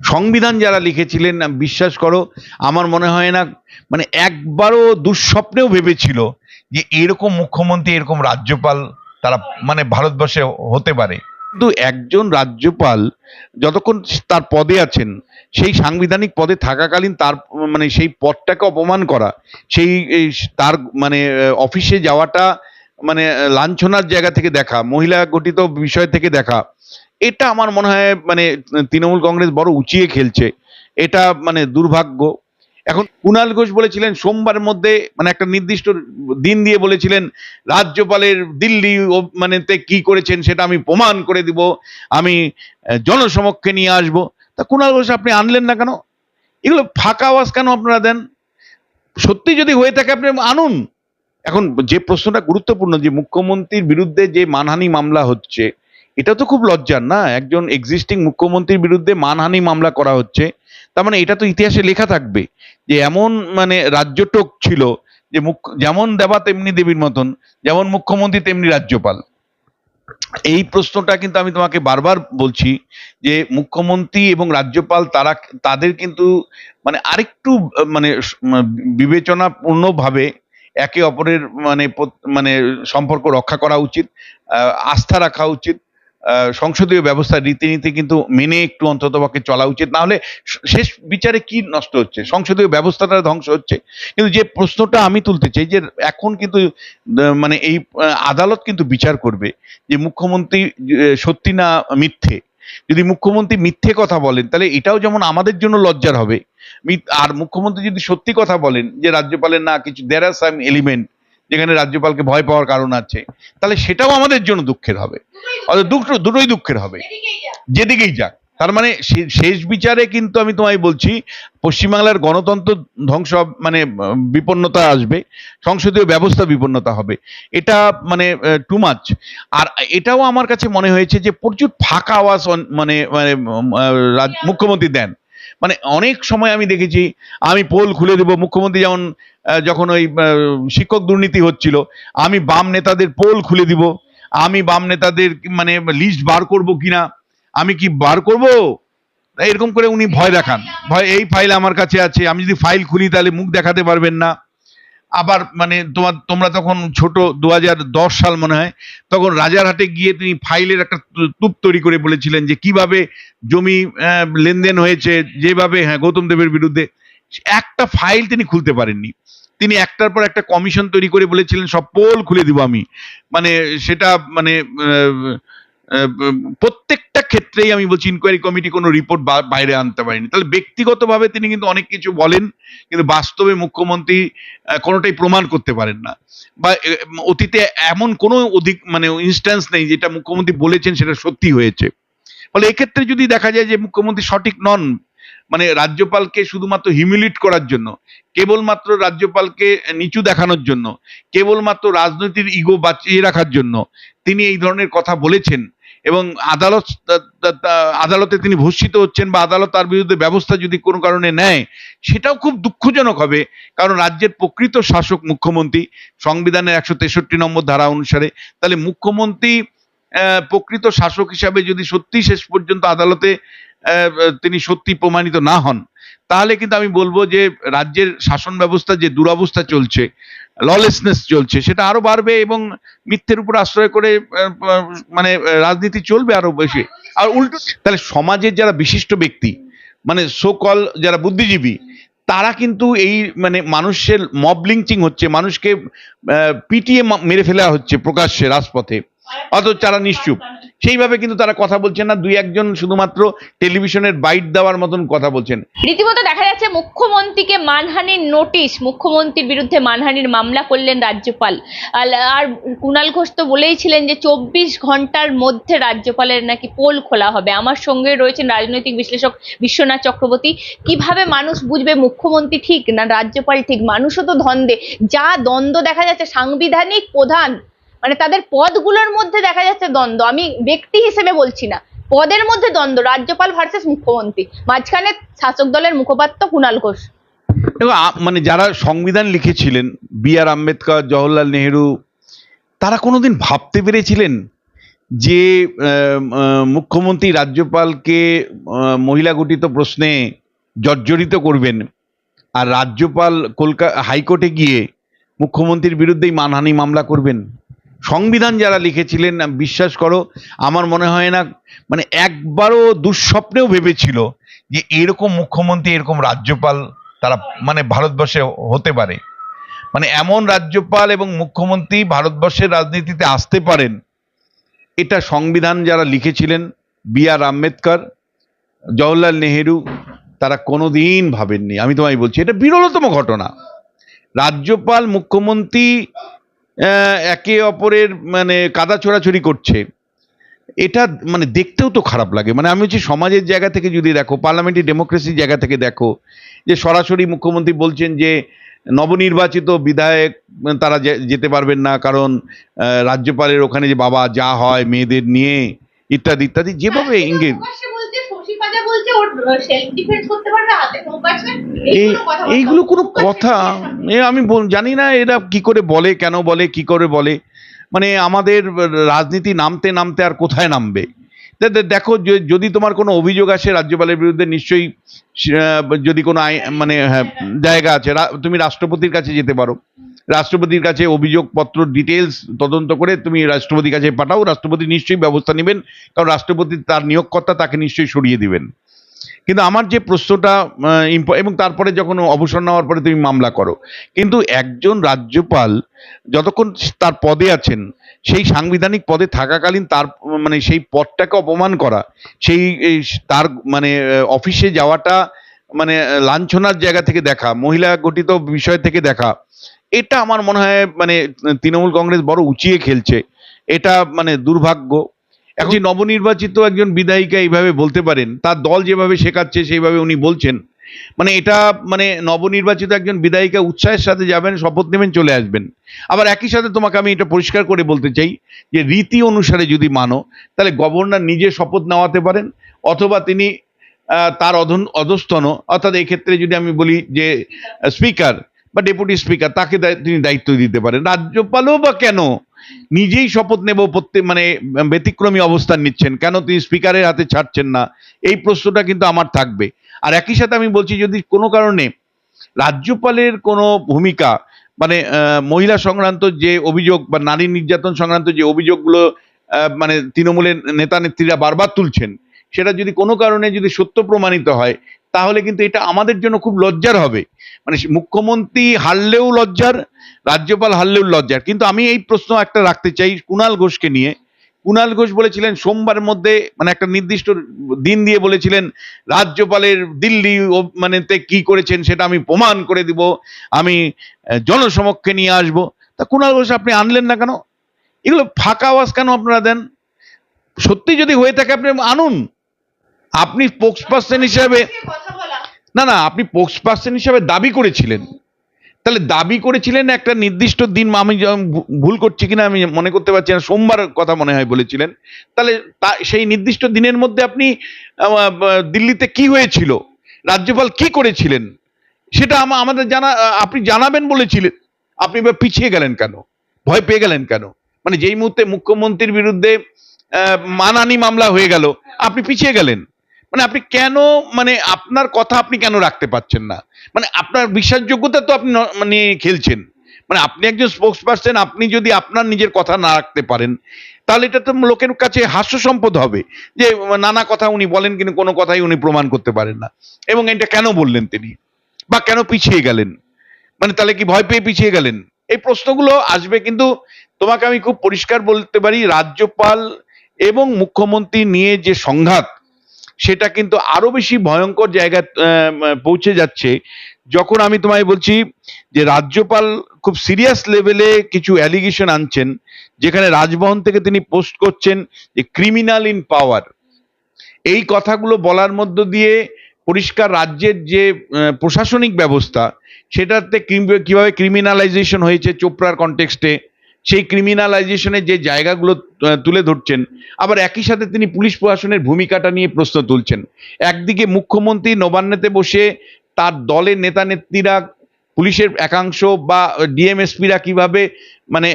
সংবিধান যারা লিখেছিলেন বিশ্বাস করো, আমার মনে হয় না মানে একবারও দুঃস্বপ্নেও ভেবেছিল যে এরকম মুখ্যমন্ত্রী, এরকম রাজ্যপাল তারা মানে ভারতবর্ষে হতে পারে। কিন্তু একজন রাজ্যপাল যতক্ষণ তার পদে আছেন, সেই সাংবিধানিক পদে থাকাকালীন তার মানে সেই পদটাকে অপমান করা, সেই তার মানে অফিসে যাওয়াটা মানে লাঞ্ছনার জায়গা থেকে দেখা, মহিলা গঠিত বিষয় থেকে দেখা এটা আমার মনে হয় মানে তৃণমূল কংগ্রেস বড় উঁচিয়ে খেলছে। এটা মানে দুর্ভাগ্য। এখন কুণাল ঘোষ বলেছিলেন সোমবারের মধ্যে মানে একটা নির্দিষ্ট দিন দিয়ে বলেছিলেন, রাজ্যপালের দিল্লি মানে তে কি করেছেন সেটা আমি প্রমাণ করে দিব, আমি জনসমক্ষে নিয়ে আসব। তা কুণাল ঘোষ, আপনি আনলেন না কেন? এগুলো ফাঁকা আওয়াজ কেন আপনারা দেন? সত্যি যদি হয়ে থাকে, আপনি আনুন। এখন যে প্রশ্নটা গুরুত্বপূর্ণ, যে মুখ্যমন্ত্রীর বিরুদ্ধে যে মানহানি মামলা হচ্ছে এটা তো খুব লজ্জার, না? একজন এক্সিস্টিং মুখ্যমন্ত্রীর বিরুদ্ধে মানহানি মামলা করা হচ্ছে। তার মানে এটা তো ইতিহাসে লেখা থাকবে যে এমন মানে রাজ্যটোক ছিল যে মুখ্য, যেমন দেবা তেমনি দেবীর মতন, যেমন মুখ্যমন্ত্রী তেমনি রাজ্যপাল। এই প্রশ্নটা কিন্তু আমি তোমাকে বারবার বলছি যে মুখ্যমন্ত্রী এবং রাজ্যপাল তারা, তাদের কিন্তু মানে আরেকটু মানে বিবেচনাপূর্ণভাবে একে অপরের মানে মানে সম্পর্ক রক্ষা করা উচিত আস্থা রাখা উচিত। সংসদীয় ব্যবস্থার রীতিনীতি কিন্তু মেনে একটু অন্ততপক্ষে চলা উচিত। না হলে শেষ বিচারে কি নষ্ট হচ্ছে? সংসদীয় ব্যবস্থাটা ধ্বংস হচ্ছে। কিন্তু যে প্রশ্নটা আমি তুলতে চাই, যে এখন কিন্তু মানে এই আদালত কিন্তু বিচার করবে যে মুখ্যমন্ত্রী সত্যি না মিথ্যে। যদি মুখ্যমন্ত্রী মিথ্যে কথা বলেন, তাহলে এটাও যেমন আমাদের জন্য লজ্জার হবে। আর মুখ্যমন্ত্রী যদি সত্যি কথা বলেন, যে রাজ্যপালের না কিছু দেয়ার আর সাম এলিমেন্ট যেখানে রাজ্যপালকে ভয় পাওয়ার কারণ আছে, তাহলে সেটাও আমাদের জন্য দুঃখের হবে। দুটো দুটোই দুঃখের হবে। যেদিকেই যাক। তার মানে শেষ বিচারে কিন্তু আমি তোমায় বলছি, পশ্চিমবাংলার গণতন্ত্র ধ্বংস মানে বিপন্নতা আসবে, সংসদীয় ব্যবস্থা বিপন্নতা হবে। এটা মানে টু মাচ আর এটাও আমার কাছে মনে হয়েছে যে প্রচুর ফাঁকা আওয়াজ মানে মানে মুখ্যমন্ত্রী দেন। মানে অনেক সময় আমি দেখেছি, আমি পোল খুলে দেবো, মুখ্যমন্ত্রী যেমন যখন ওই শিক্ষক দুর্নীতি হচ্ছিল, আমি বাম নেতাদের পোল খুলে দিব, আমি বাম নেতাদের মানে লিস্ট বার করব কিনা, আমি কি বার করব? এরকম করে উনি ভয় দেখান। ভয়, এই ফাইল আমার কাছে আছে, আমি যদি ফাইল খুলি তাহলে মুখ দেখাতে পারবেন না। আবার মানে তোমার, তোমরা তখন ছোট দু সাল মনে হয়, তখন রাজারহাটে গিয়ে তিনি ফাইলের একটা তুপ তৈরি করে বলেছিলেন যে কীভাবে জমি লেনদেন হয়েছে, যেভাবে হ্যাঁ গৌতম দেবের বিরুদ্ধে, একটা ফাইল তিনি খুলতে পারেননি। তিনি একটার পর একটা কমিশন তৈরি করে বলেছিলেন, সব পোল খুলে দিব আমি। মানে সেটা মানে প্রত্যেকটা ক্ষেত্রেই আমি বলছি ইনকোয়ারি কমিটি কোনো রিপোর্ট বাইরে আনতে পারেনি। তাহলে ব্যক্তিগতভাবে তিনি কিন্তু অনেক কিছু বলেন, কিন্তু বাস্তবে মুখ্যমন্ত্রী কোনোটাই প্রমাণ করতে পারেন না। বা অতীতে এমন কোনো অধিক মানে ইনস্ট্যান্স নেই যেটা মুখ্যমন্ত্রী বলেছেন সেটা সত্যি হয়েছে। ফলে এক্ষেত্রে যদি দেখা যায় যে মুখ্যমন্ত্রী সঠিক নন মানে রাজ্যপালকে শুধুমাত্র হিমিলিট করার জন্য, কেবলমাত্র রাজ্যপালকে নিচু দেখানোর জন্য, কেবলমাত্র রাজনৈতিক ইগো বাঁচিয়ে রাখার জন্য তিনি এই ধরনের কথা বলেছেন এবং আদালত, আদালতে তিনি ভূষিত হচ্ছেন বা আদালত তার বিরুদ্ধে ব্যবস্থা যদি কোনো কারণে নেয়, সেটাও খুব দুঃখজনক হবে, কারণ রাজ্যের প্রকৃত শাসক মুখ্যমন্ত্রী সংবিধানের একশো তেষট্টি নম্বর ধারা অনুসারে, তাহলে মুখ্যমন্ত্রী প্রকৃত শাসক হিসাবে যদি সত্যি শেষ পর্যন্ত আদালতে তিনি সত্যি প্রমাণিত না হন। তাহলে কিন্তু আমি বলব যে, রাজ্যের শাসন ব্যবস্থা যে দুরবস্থা চলছে ললেসনেস চলছে, সেটা আরও বাড়বে এবং মিথ্যের উপর আশ্রয় করে মানে রাজনীতি চলবে আরও বেশি। আর উল্টো, তাহলে সমাজের যারা বিশিষ্ট ব্যক্তি মানে সোকল যারা বুদ্ধিজীবী, তারা কিন্তু এই মানে মানুষের মব হচ্ছে, মানুষকে পিটিয়ে মেরে ফেলা হচ্ছে প্রকাশ্যে রাজপথে। অথচ তারা নিশ্চুপ। সেইভাবে কিন্তু তারা কথা বলছেন না। দুই একজন শুধুমাত্র টেলিভিশনের বাইট দেওয়ার মতন কথা বলছেন। রীতিমতো দেখা যাচ্ছে মুখ্যমন্ত্রীকে মানহানির নোটিশ, মুখ্যমন্ত্রীর বিরুদ্ধে মানহানির মামলা করলেন রাজ্যপাল। আর- কুণাল ঘোষ তো বলেইছিলেন যে চব্বিশ ঘণ্টার মধ্যে রাজ্যপালের নাকি পোল খোলা হবে। আমার সঙ্গে রয়েছেন রাজনৈতিক বিশ্লেষক বিশ্বনাথ চক্রবর্তী। কীভাবে মানুষ বুঝবে মুখ্যমন্ত্রী ঠিক না রাজ্যপাল ঠিক? মানুষও তো দ্বন্দ্বে যা দ্বন্দ্ব দেখা যাচ্ছে, সাংবিধানিক প্রধান মানে তাদের পদগুলোর মধ্যে দেখা যাচ্ছে দ্বন্দ্ব। আমি ব্যক্তি হিসেবে বলছি না। পদের মধ্যে দ্বন্দ্ব, রাজ্যপাল ভার্সেস মুখ্যমন্ত্রী। মাঝখানে শাসক দলের মুখপাত্র কুণাল ঘোষ। মানে যারা সংবিধান লিখেছিলেন, বি আর আম্বেদকর, জওহরলাল নেহেরু, তারা কোনোদিন ভাবতে পেরেছিলেন যে মুখ্যমন্ত্রী রাজ্যপালকে মহিলা গঠিত প্রশ্নে জর্জরিত করবেন আর রাজ্যপাল কলকাতা হাইকোর্টে গিয়ে মুখ্যমন্ত্রীর বিরুদ্ধেই মানহানি মামলা করবেন? সংবিধান যারা লিখেছিলেন বিশ্বাস করো, আমার মনে হয় না মানে একবারও দুঃস্বপ্নেও ভেবেছিল যে এরকম মুখ্যমন্ত্রী, এরকম রাজ্যপাল তারা মানে ভারতবর্ষে হতে পারে। মানে এমন রাজ্যপাল এবং মুখ্যমন্ত্রী ভারতবর্ষের রাজনীতিতে আসতে পারেন, এটা সংবিধান যারা লিখেছিলেন, বি আর আম্বেদকর, জওহরলাল নেহেরু, তারা কোনোদিন ভাবেননি। আমি তোমায় বলছি, এটা বিরলতম ঘটনা। রাজ্যপাল, মুখ্যমন্ত্রী একে অপরের মানে কাদা ছোড়াছড়ি করছে। এটা মানে দেখতেও তো খারাপ লাগে। মানে আমি হচ্ছে সমাজের জায়গা থেকে যদি দেখো পার্লামেন্টারি ডেমোক্রেসির জায়গা থেকে দেখো যে সরাসরি মুখ্যমন্ত্রী বলছেন যে নবনির্বাচিত বিধায়ক তারা যে- যেতে পারবেন না কারণ রাজ্যপালের ওখানে যে বাবা যা হয় মেয়েদের নিয়ে ইত্যাদি ইত্যাদি যেভাবে ইঙ্গিত প্রকাশ্যে বলছে শশী পাজা বলছে ওর সেলফ ডিফেন্স করতে পারবে হাতে নৌকা আছে এই এইগুলো কোনো কথা এ আমি জানি না এরা কি করে বলে কেন বলে কি করে বলে। মানে আমাদের রাজনীতি নামতে নামতে আর কোথায় নামবে? দেখো যদি তোমার কোনো অভিযোগ আসে রাজ্যপালের বিরুদ্ধে নিশ্চয়ই যদি কোনো আই- মানে হ্যাঁ, জায়গা আছে তুমি রাষ্ট্রপতির কাছে যেতে পারো। রাষ্ট্রপতির কাছে অভিযোগপত্র ডিটেলস তদন্ত করে তুমি রাষ্ট্রপতির কাছে পাঠাও রাষ্ট্রপতি নিশ্চয়ই ব্যবস্থা নেবেন কারণ রাষ্ট্রপতি তার নিয়োগকর্তা তাকে নিশ্চয়ই সরিয়ে দিবেন। কিন্তু আমার যে প্রশ্নটা এবং তারপরে যখন অবসর নেওয়ার পরে তুমি মামলা করো, কিন্তু একজন রাজ্যপাল যতক্ষণ তার পদে আছেন, সেই সাংবিধানিক পদে থাকাকালীন তার মানে সেই পদটাকে অপমান করা, সেই তার মানে অফিসে যাওয়াটা মানে লাঞ্ছনার জায়গা থেকে দেখা, মহিলা গঠিত বিষয় থেকে দেখা, এটা আমার মনে হয় মানে তৃণমূল কংগ্রেস বড় উঁচিয়ে খেলছে। এটা মানে দুর্ভাগ্য। এখন নবনির্বাচিত একজন বিধায়িকা এইভাবে বলতে পারেন, তার দল যেভাবে শেখাচ্ছে সেইভাবে উনি বলছেন মানে এটা মানে নবনির্বাচিত একজন বিধায়িকা উৎসাহের সাথে যাবেন, শপথ নেবেন, চলে আসবেন। আবার একই সাথে তোমাকে আমি এটা পরিষ্কার করে বলতে চাই যে রীতি অনুসারে যদি মানো, তাহলে গভর্নর নিজে শপথ নেওয়াতে পারেন, অথবা তিনি তার অধন অধস্তন অর্থাৎ এই ক্ষেত্রে যদি আমি বলি যে স্পিকার বা ডেপুটি স্পিকার, তাকে তিনি দায়িত্ব দিতে পারেন। রাজ্যপালও বা কেন? নিজেই শপথ নেব প্রত্যেক মানে ব্যতিক্রমী অবস্থান নিচ্ছেন। কেন তিনি স্পিকারের হাতে ছাড়ছেন না? এই প্রশ্নটা কিন্তু আমার থাকবে। আর একই সাথে আমি বলছি, যদি কোনো কারণে রাজ্যপালের কোনো ভূমিকা মানে মহিলা সংক্রান্ত যে অভিযোগ বা নারী নির্যাতন সংক্রান্ত যে অভিযোগগুলো মানে তৃণমূলের নেতা নেত্রীরা বারবার তুলছেন, সেটা যদি কোনো কারণে যদি সত্য প্রমাণিত হয় তাহলে কিন্তু এটা আমাদের জন্য খুব লজ্জার হবে। মানে মুখ্যমন্ত্রী হারলেও লজ্জার, রাজ্যপাল হারলেও লজ্জার। কিন্তু আমি এই প্রশ্ন একটা রাখতে চাই কুণাল ঘোষকে নিয়ে। কুণাল ঘোষ বলেছিলেন সোমবারের মধ্যে মানে একটা নির্দিষ্ট দিন দিয়ে বলেছিলেন, রাজ্যপালের দিল্লি মানে তে কি করেছেন সেটা আমি প্রমাণ করে দিব, আমি জনসমক্ষে নিয়ে আসব। তা কুণাল ঘোষ, আপনি আনলেন না কেন? এগুলো ফাঁকা আওয়াজ কেন আপনারা দেন? সত্যি যদি হয়ে থাকে, আপনি আনুন। আপনি স্পোক্স পার্সন হিসাবে না না আপনি স্পোক্স পার্সন হিসাবে দাবি করেছিলেন। তাহলে দাবি করেছিলেন একটা নির্দিষ্ট দিন আমি ভুল করছি কিনা আমি মনে করতে পারছি না সোমবার কথা মনে হয় বলেছিলেন। তাহলে তা সেই নির্দিষ্ট দিনের মধ্যে আপনি দিল্লিতে কি হয়েছিল? রাজ্যপাল কি করেছিলেন? সেটা আমা- আমাদের জানা আপনি জানাবেন বলেছিলেন। আপনি এবার পিছিয়ে গেলেন কেন? ভয় পেয়ে গেলেন কেন? মানে যেই মুহূর্তে মুখ্যমন্ত্রীর বিরুদ্ধে মানানি মামলা হয়ে গেল আপনি পিছিয়ে গেলেন। মানে আপনি কেন মানে আপনার কথা আপনি কেন রাখতে পারছেন না? মানে আপনার বিশ্বাসযোগ্যতা তো আপনি মানে খেলছেন। মানে আপনি একজন স্পোক্স পার্সন আপনি যদি আপনার নিজের কথা না রাখতে পারেন, তাহলে এটা তো লোকের কাছে হাস্য সম্পদ হবে যে নানা কথা উনি বলেন কিন্তু কোনো কথাই উনি প্রমাণ করতে পারেন না। এবং এটা কেন বললেন তিনি? বা কেন পিছিয়ে গেলেন? মানে তাহলে কি ভয় পেয়ে পিছিয়ে গেলেন? এই প্রশ্নগুলো আসবে কিন্তু তোমাকে আমি খুব পরিষ্কার বলতে পারি, রাজ্যপাল এবং মুখ্যমন্ত্রী নিয়ে যে সংঘাত সেটা কিন্তু আরও বেশি ভয়ঙ্কর জায়গায় পৌঁছে যাচ্ছে। যখন আমি তোমায় বলছি যে রাজ্যপাল খুব সিরিয়াস লেভেলে কিছু অ্যালিগেশন আনছেন, যেখানে রাজভবন থেকে তিনি পোস্ট করছেন যে ক্রিমিনাল ইন পাওয়ার এই কথাগুলো বলার মধ্য দিয়ে পরিষ্কার রাজ্যের যে প্রশাসনিক ব্যবস্থা, সেটাতে কীভাবে ক্রিমিনালাইজেশন হয়েছে চোপড়ার কনটেক্সটে সেই ক্রিমিনালাইজেশনের যে জায়গাগুলো তুলে ধরছেন। আবার একই সাথে তিনি পুলিশ প্রশাসনের ভূমিকাটা নিয়ে প্রশ্ন তুলছেন। একদিকে মুখ্যমন্ত্রী নবান্নেতে বসে তার দলের নেতা নেত্রীরা পুলিশের একাংশ বা ডিএমএসপিরা কীভাবে মানে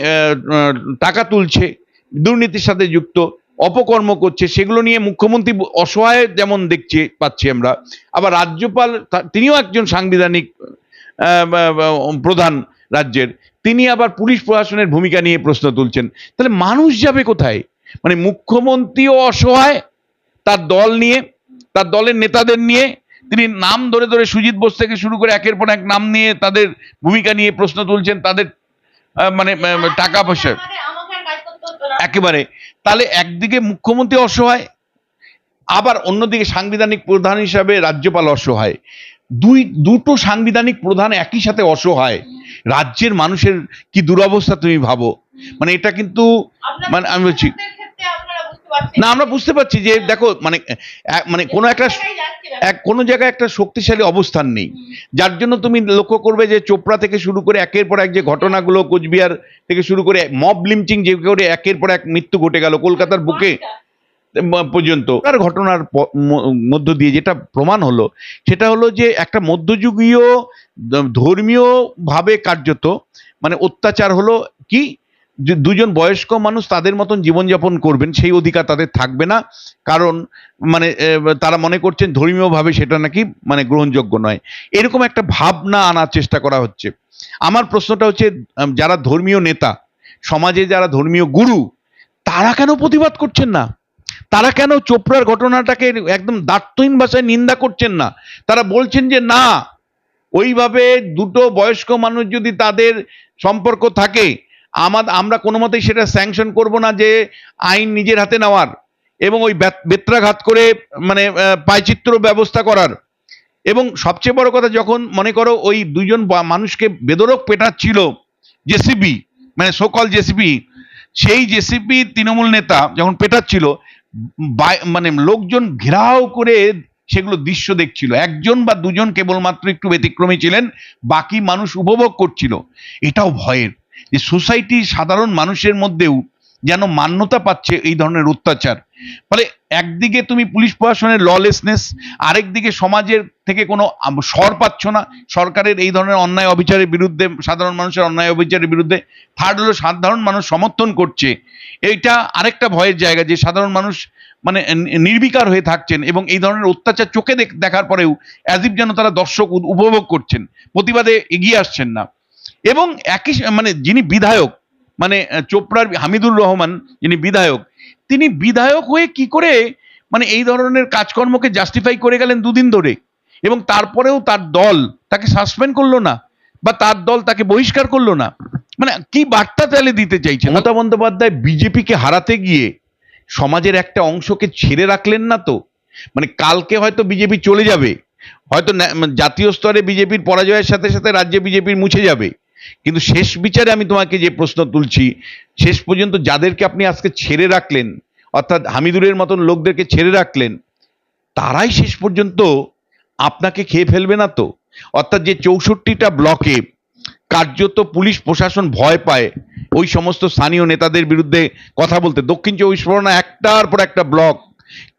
টাকা তুলছে, দুর্নীতির সাথে যুক্ত, অপকর্ম করছে, সেগুলো নিয়ে মুখ্যমন্ত্রী অসহায় যেমন দেখছে, পাচ্ছি আমরা। আবার রাজ্যপাল তিনিও একজন সাংবিধানিক প্রধান। রাজ্যের তিনি আবার পুলিশ প্রশাসনের ভূমিকা নিয়ে প্রশ্ন তুলছেন। তাহলে মানুষ যাবে কোথায়? মানে মুখ্যমন্ত্রীও অসহায় তার দল নিয়ে তার দলের নেতাদের নিয়ে তিনি নাম ধরে ধরে সুজিত বোস থেকে শুরু করে একের পর এক নাম নিয়ে তাদের ভূমিকা নিয়ে প্রশ্ন তুলছেন তাদের মানে টাকা পয়সা। একেবারে। তাহলে একদিকে মুখ্যমন্ত্রী অসহায় আবার অন্যদিকে সাংবিধানিক প্রধান হিসাবে রাজ্যপাল অসহায়। দুই দুটো সাংবিধানিক প্রধান একই সাথে অসহায়। রাজ্যের মানুষের কি দুরবস্থা তুমি ভাবো? মানে এটা কিন্তু মানে আমি বলছি না আমরা বুঝতে পারছি যে দেখো মানে মানে কোনো একটা। এক কোনো জায়গায় একটা শক্তিশালী অবস্থান নেই। যার জন্য তুমি লক্ষ্য করবে যে চোপড়া থেকে শুরু করে একের পর এক যে ঘটনাগুলো কোচবিহার থেকে শুরু করে মব লিঞ্চিং যে করে একের পর এক মৃত্যু ঘটে গেল কলকাতার বুকে পর্যন্ত। তার ঘটনার মধ্য দিয়ে যেটা প্রমাণ হলো, সেটা হলো যে একটা মধ্যযুগীয় দ- ধর্মীয় ভাবে কার্যত মানে অত্যাচার হলো কি? দুজন বয়স্ক মানুষ তাদের মতন জীবনযাপন করবেন, সেই অধিকার তাদের থাকবে না। কারণ মানে তারা মনে করছেন ধর্মীয়ভাবে সেটা নাকি মানে গ্রহণযোগ্য নয়। এরকম একটা ভাবনা আনার চেষ্টা করা হচ্ছে। আমার প্রশ্নটা হচ্ছে যারা ধর্মীয় নেতা, সমাজে যারা ধর্মীয় গুরু, তারা কেন প্রতিবাদ করছেন না? তারা কেন চোপড়ার ঘটনাটাকে একদম দার্থহীন ভাষায় নিন্দা করছেন না? তারা বলছেন যে, না, ওইভাবে দুটো বয়স্ক মানুষ যদি তাদের সম্পর্ক থাকে, আমাদ, আমরা কোনো মতেই সেটা স্যাংশন করব না যে আইন নিজের হাতে নেওয়ার এবং ওই বেত্রাঘাত করে মানে পায়চিত্র ব্যবস্থা করার। এবং সবচেয়ে বড় কথা, যখন মনে করো ওই দুজন মানুষকে বেদরক পেটাচ্ছিল জেসিবি মানে সকল জেসিবি সেই জেসিপি তৃণমূল নেতা যখন পেটাচ্ছিল মানে লোকজন ঘেরাও করে সেগুলো দৃশ্য দেখছিল। একজন বা দুজন কেবলমাত্র একটু ব্যতিক্রমী ছিলেন, বাকি মানুষ উপভোগ করছিল। এটাও ভয়ের যে সোসাইটি সাধারণ মানুষের মধ্যেও যেন মান্যতা পাচ্ছে এই ধরনের অত্যাচার। ফলে একদিকে তুমি পুলিশ প্রশাসনের ললেসনেস আরেকদিকে সমাজের থেকে কোনো স্বর পাচ্ছ না। সরকারের এই ধরনের অন্যায় অবিচারের বিরুদ্ধে, সাধারণ মানুষের অন্যায় অবিচারের বিরুদ্ধে থার্ড হলো সাধারণ মানুষ সমর্থন করছে। এইটা আরেকটা ভয়ের জায়গা যে সাধারণ মানুষ মানে নির্বিকার হয়ে থাকছেন এবং এই ধরনের অত্যাচার চোখে দেখ- দেখার পরেও অ্যাজিব যেন তারা দর্শক উপভোগ করছেন। প্রতিবাদে এগিয়ে আসছেন না। এবং একই মানে যিনি বিধায়ক মানে চোপড়ার হামিদুর রহমান যিনি বিধায়ক, তিনি বিধায়ক হয়ে কি করে মানে এই ধরনের কাজকর্মকে জাস্টিফাই করে গেলেন দুদিন ধরে? এবং তারপরেও তার দল তাকে সাসপেন্ড করল না, বা তার দল তাকে বহিষ্কার করল না? মানে কি বার্তা তাহলে দিতে চাইছে মমতা বন্দ্যোপাধ্যায় বিজেপিকে হারাতে গিয়ে সমাজের একটা অংশকে ছেড়ে রাখলেন না তো? মানে কালকে হয়তো বিজেপি চলে যাবে, হয়তো জাতীয় স্তরে বিজেপির পরাজয়ের সাথে সাথে রাজ্যে বিজেপির মুছে যাবে। কিন্তু শেষ বিচারে আমি তোমাকে যে প্রশ্ন তুলছি, শেষ পর্যন্ত যাদেরকে আপনি আজকে ছেড়ে রাখলেন, অর্থাৎ হামিদুরের মতন লোকদেরকে ছেড়ে রাখলেন, তারাই শেষ পর্যন্ত আপনাকে খেয়ে ফেলবে না তো? অর্থাৎ যে চৌষট্টিটা ব্লকে কার্যত পুলিশ প্রশাসন ভয় পায়, ওই সমস্ত স্থানীয় নেতাদের বিরুদ্ধে কথা বলতে। দক্ষিণ চব্বিশ পরগনা একটার পর একটা ব্লক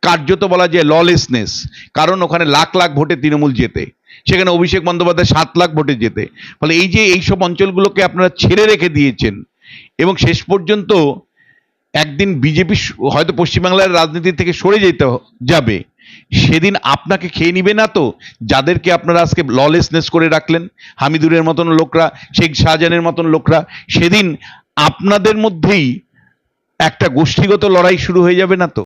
কার্যত বলা যায় ললেসনেস কারণ ওখানে লাখ লাখ ভোটে তৃণমূল জেতে। সেখানে অভিষেক বন্দ্যোপাধ্যায় সাত লাখ ভোটে যেতে ফলে এই যে এইসব অঞ্চলগুলোকে আপনারা ছেড়ে রেখে দিয়েছেন, এবং শেষ পর্যন্ত একদিন বিজেপি হয়তো পশ্চিমবাংলার রাজনীতি থেকে সরে যেতে যাবে। সেদিন আপনাকে খেয়ে নিবে না তো? যাদেরকে আপনারা আজকে ললেসনেস করে রাখলেন, হামিদুরের মতন লোকরা, শেখ শাহজাহানের মতন লোকরা, সেদিন আপনাদের মধ্যেই একটা গোষ্ঠীগত লড়াই শুরু হয়ে যাবে না তো?